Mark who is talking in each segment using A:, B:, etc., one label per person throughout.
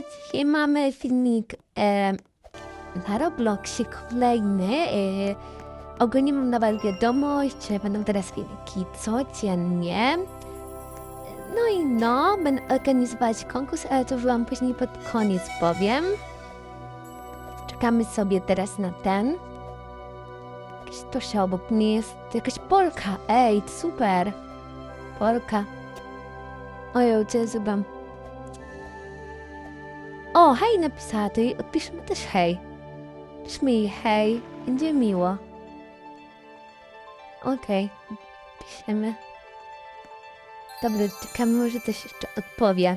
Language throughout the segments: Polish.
A: Dzisiaj mamy filmik e, na Robloxie kolejny. E, ogólnie mam was wiadomość, że będą teraz filmiki codziennie. No i no, będę organizować konkurs, ale to wam później pod koniec powiem. Czekamy sobie teraz na ten. Jakiś to się obok mnie jest, jakaś Polka, ej, super. Polka. Ojej, co ja? O, hej napisała, to jej odpiszemy też hej. Piszmy jej hej, będzie miło. Okej, piszemy. Dobra, czekamy, może coś jeszcze odpowie.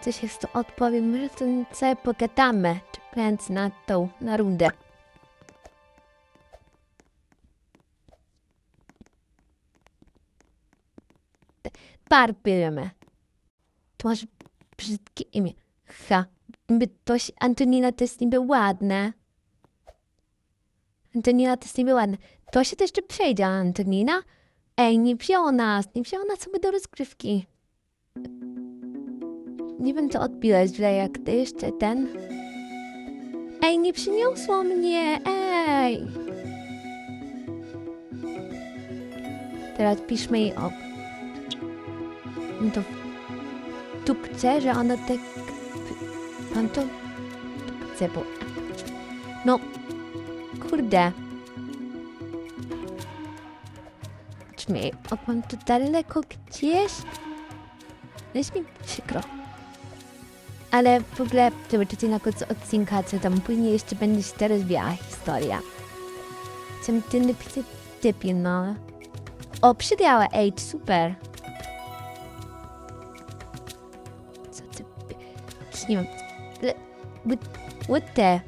A: Coś jeszcze odpowie, może to sobie pogadamy, czekając na tą, na rundę. Barbie. Tu masz brzydkie imię. Ha. By toś, Antonina to jest niby ładne. Antonina to jest niby ładne. To się jeszcze przejdzie, Antonina. Ej, nie wzięło nas, nie wzięło nas sobie do rozgrywki. Nie wiem, co odbiłeś źle, jak ty jeszcze ten. Ej, nie przyniosło mnie, ej. Teraz piszmy jej o. No to dupce, że ona tak... Pan to dupce, bo... No, kurde. Brzmi, o pan tu daleko gdzieś? Jest mi przykro. Ale w ogóle zobaczycie na końcu odcinka, co tam później jeszcze będzie się rozwijała historia. Chcę ty napisać typie, no. O, przydiała, ej, super. Co ty... Nie wiem... What, what the...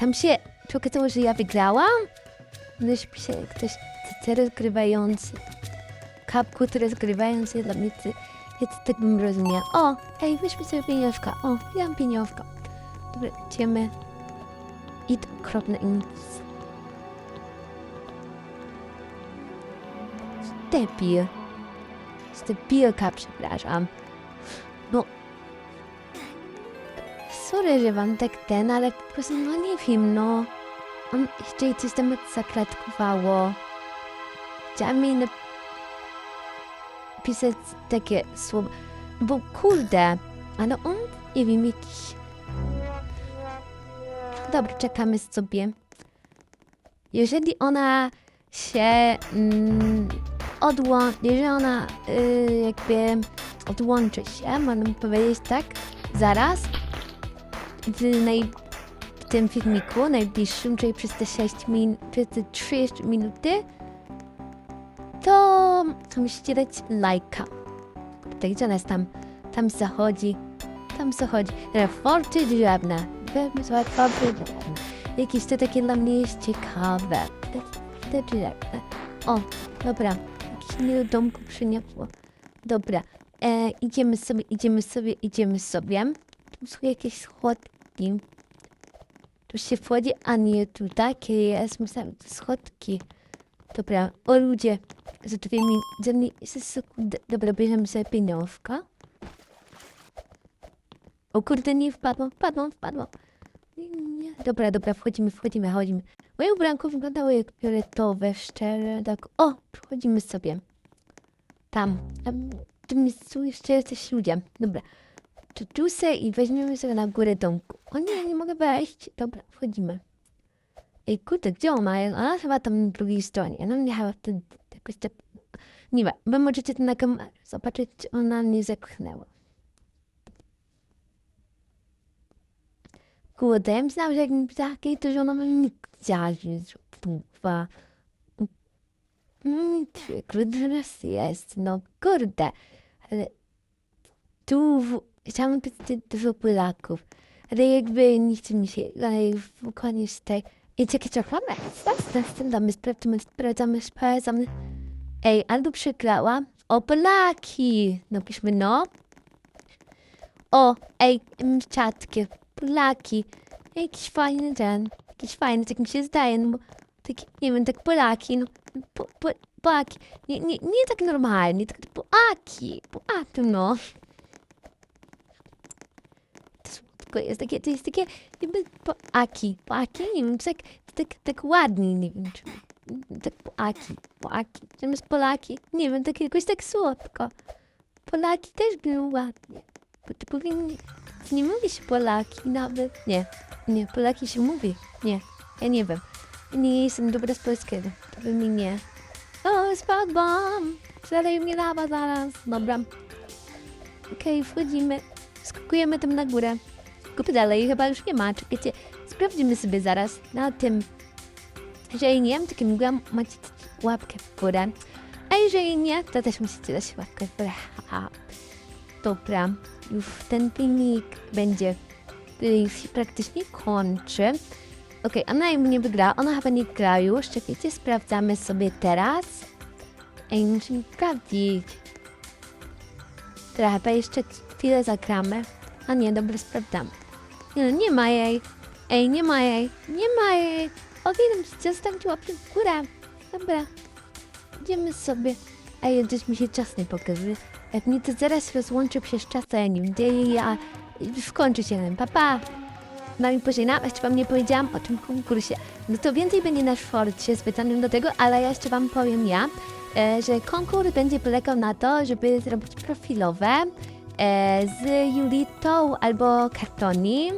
A: Tam się... Czy okazało, że ja wygrałam? No się pisze ktoś... CC rozgrywający... Kapkut rozgrywający dla mnie... ty- Ja to tak bym rozumiał. O! Ej, weźmy sobie pieniążka. O, ja mam pieniążka. Dobra, idziemy. I to okropne. Debil. Debilka, przepraszam. No. Sorry, że wam tak ten, ale po prostu, no nie wiem, no. On jej coś tam zaklatkowało. Chciałam jej napisać takie słowa, bo kurde, ale on, nie wiem, jakiś... Dobra, czekamy sobie. Jeżeli ona się mm, jeżeli ona y, jakby odłączy się, można powiedzieć tak, zaraz, w, naj, w tym filmiku, najbliższym, czyli przez te 6 min, przez te 3 jeszcze minuty, to, to musicie dać lajka. Kurde, gdzie ona jest tam? Tam zachodzi, tam zachodzi. Forty drzewne. Wymysłać forty drzewne. Jakieś to takie dla mnie jest ciekawe. Te, te drzewne. O, dobra. Jakieś mnie do domku przyniosło. Dobra. E, idziemy sobie, idziemy sobie, idziemy sobie. Tu są jakieś schodki. Tu się wchodzi, a nie tutaj, kiedy jest myślałem, to schodki. Dobra, o ludzie, za dwie minuty, za sekundę. Dobra, bierzemy sobie pieniążka. O kurde, nie wpadłam, wpadłam, wpadłam. Nie. Dobra, dobra, wchodzimy, wchodzimy, chodzimy. Moje ubranko wyglądało jak fioletowe, szczere, tak. O, wchodzimy sobie. Tam, tam, tym miejscu jeszcze jesteś ludzie. Dobra. Se i weźmiemy sobie na górę domku. O nie, nie mogę wejść. Dobra, wchodzimy. Ej, kurde, gdzie ona? Ona chyba tam na drugiej stronie. No nie chyba wtedy jakoś tak... Nie wiem, wy możecie to na kamerze zobaczyć, czy ona nie zepchnęła. Kurde, ja myślałam, że jak nie ptaki, to że ona by nie chciała się zupła. Mm, teraz jest, no kurde. Ale tu w... chciałam pisać dużo Polaków. Ale jakby nie chce mi się, ale w koniec tej... I takie czekamy, sprawdzamy, sprawdzamy, sprawdzamy, sprawdzamy. Ej, albo przegrała. O, Polaki! No piszmy no. O, ej, czatkie, Polaki. Jakiś fajny ten, jakiś fajny, tak mi się zdaje, no bo taki, nie wiem, tak Polaki, no, po, po, Polaki. Nie, nie, nie tak normalnie, tak Polaki, Polaki, no. Słodko jest, takie, to jest takie jakby poaki, poaki, nie wiem, tak, tak, tak ładnie, nie wiem, czy, tak poaki, poaki, zamiast Polaki, nie wiem, tak jakoś tak słodko. Polaki też brzmią ładnie, bo to powinni, nie mówi się Polaki nawet, nie, nie, Polaki się mówi, nie, ja nie wiem, nie jestem dobra z polskiego, to by mi nie. O, spadłam, zalej mnie lawa zaraz, dobra. Okej, wchodzimy. Skakujemy tam na górę. Kup dalej, chyba już nie ma. Czekajcie, sprawdzimy sobie zaraz na tym. Jeżeli nie, to takim macie łapkę w górę. A jeżeli nie, to też musicie dać łapkę w górę. Haha. Dobra, już ten filmik będzie się praktycznie kończy. Okej, ona jakby nie wygrała. Ona chyba nie gra już. Czekajcie, sprawdzamy sobie teraz. Ej, musimy sprawdzić. Chyba jeszcze chwilę zagramy. A nie, dobra, sprawdzamy. Nie, no, nie ma jej. Ej, nie ma jej. Nie ma jej. No musicie zostawić łapkę w górę. Dobra. Idziemy sobie. Ej, coś mi się czas nie pokazuje. Jak mnie to zaraz rozłączy przez czas, to ja nie jej, a już kończy się. Pa, pa. Mam później na, jeszcze wam nie powiedziałam o tym konkursie. No to więcej będzie na Szworcie z pytaniem do tego, ale ja jeszcze wam powiem ja, e, że konkurs będzie polegał na to, żeby zrobić profilowe e, z Julitą albo kartoni.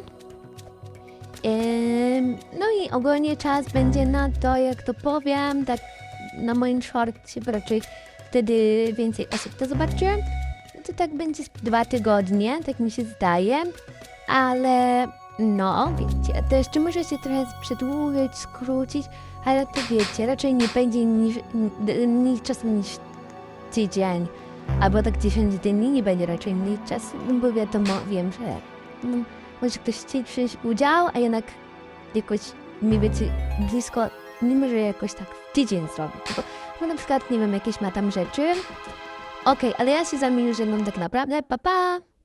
A: Em, no i ogólnie czas będzie na to, jak to powiem, tak na moim shortcie, bo raczej wtedy więcej osób to zobaczy. No to tak będzie dwa tygodnie, tak mi się zdaje. Ale no, wiecie, to jeszcze może się trochę przedłużyć, skrócić, ale to wiecie, raczej nie będzie niż, niż czasem niż tydzień. Albo tak 10 dni nie będzie raczej mniej czasu, no bo wiadomo, wiem, że no, może ktoś chce wziąć udział, a jednak jakoś mniej więcej blisko, nie może jakoś tak w tydzień zrobić, bo, bo na przykład, nie wiem, jakieś ma tam rzeczy. Okej, ale ja się z wami już żegnam tak naprawdę, pa pa!